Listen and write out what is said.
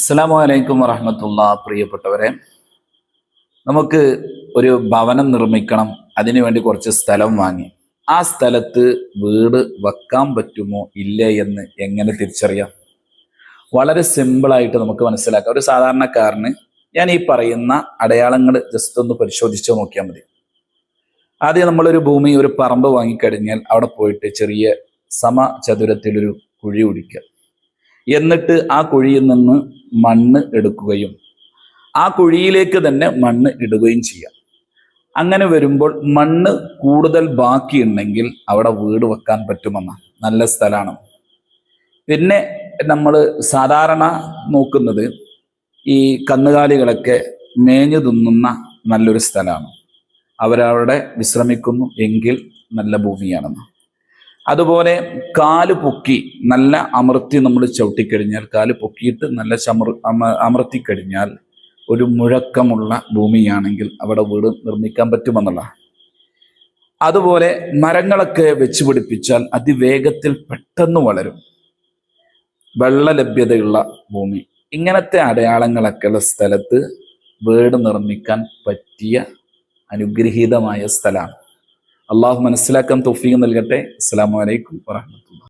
അസ്സാം വലൈക്കും വറഹമത്തുള്ള. പ്രിയപ്പെട്ടവരെ നമുക്ക് ഒരു ഭവനം നിർമ്മിക്കണം അതിനുവേണ്ടി കുറച്ച് സ്ഥലം വാങ്ങി. ആ സ്ഥലത്ത് വീട് വെക്കാൻ പറ്റുമോ ഇല്ലേ എന്ന് എങ്ങനെ തിരിച്ചറിയാം? വളരെ സിമ്പിളായിട്ട് നമുക്ക് മനസ്സിലാക്കാം. ഒരു സാധാരണക്കാരന് ഞാൻ ഈ പറയുന്ന അടയാളങ്ങൾ ജസ്റ്റ് ഒന്ന് പരിശോധിച്ച് നോക്കിയാൽ മതി. ആദ്യം നമ്മളൊരു ഭൂമി ഒരു പറമ്പ് വാങ്ങിക്കഴിഞ്ഞാൽ അവിടെ പോയിട്ട് ചെറിയ സമചതുരത്തിലൊരു കുഴി കുടിക്കുക എന്നിട്ട് ആ കുഴിയിൽ നിന്ന് മണ്ണ് എടുക്കുകയും ആ കുഴിയിലേക്ക് തന്നെ മണ്ണ് ഇടുകയും ചെയ്യാം. അങ്ങനെ വരുമ്പോൾ മണ്ണ് കൂടുതൽ ബാക്കിയുണ്ടെങ്കിൽ അവിടെ വീട് വെക്കാൻ പറ്റുമെന്ന. നല്ല സ്ഥലമാണ്. പിന്നെ നമ്മൾ സാധാരണ നോക്കുന്നത് ഈ കന്നുകാലികളൊക്കെ മേഞ്ഞു തിന്നുന്ന നല്ലൊരു സ്ഥലമാണ്. അവരവിടെ വിശ്രമിക്കുന്നു എങ്കിൽ നല്ല ഭൂമിയാണെന്ന്. അതുപോലെ കാൽ പൊക്കി നല്ല അമർത്തി നമ്മൾ ചവിട്ടിക്കഴിഞ്ഞാൽ കാൽ പൊക്കിയിട്ട് നല്ല ചമർ അമ അമർത്തിക്കഴിഞ്ഞാൽ ഒരു മുഴക്കമുള്ള ഭൂമിയാണെങ്കിൽ അവിടെ വീട് നിർമ്മിക്കാൻ പറ്റുമെന്നുള്ള അതുപോലെ മരങ്ങളൊക്കെ വെച്ച് പിടിപ്പിച്ചാൽ അതിവേഗത്തിൽ പെട്ടെന്ന് വളരും. വെള്ള ലഭ്യതയുള്ള ഭൂമി. ഇങ്ങനത്തെ അടയാളങ്ങളൊക്കെ ഉള്ള സ്ഥലത്ത് വീട് നിർമ്മിക്കാൻ പറ്റിയ അനുഗ്രഹീതമായ സ്ഥലമാണ്. അള്ളാഹു മനസ്സിലാക്കാൻ തൊഫീഖ് നൽകട്ടെ. അസ്സാം വലൈക്കും വാഹമത്തുള്ള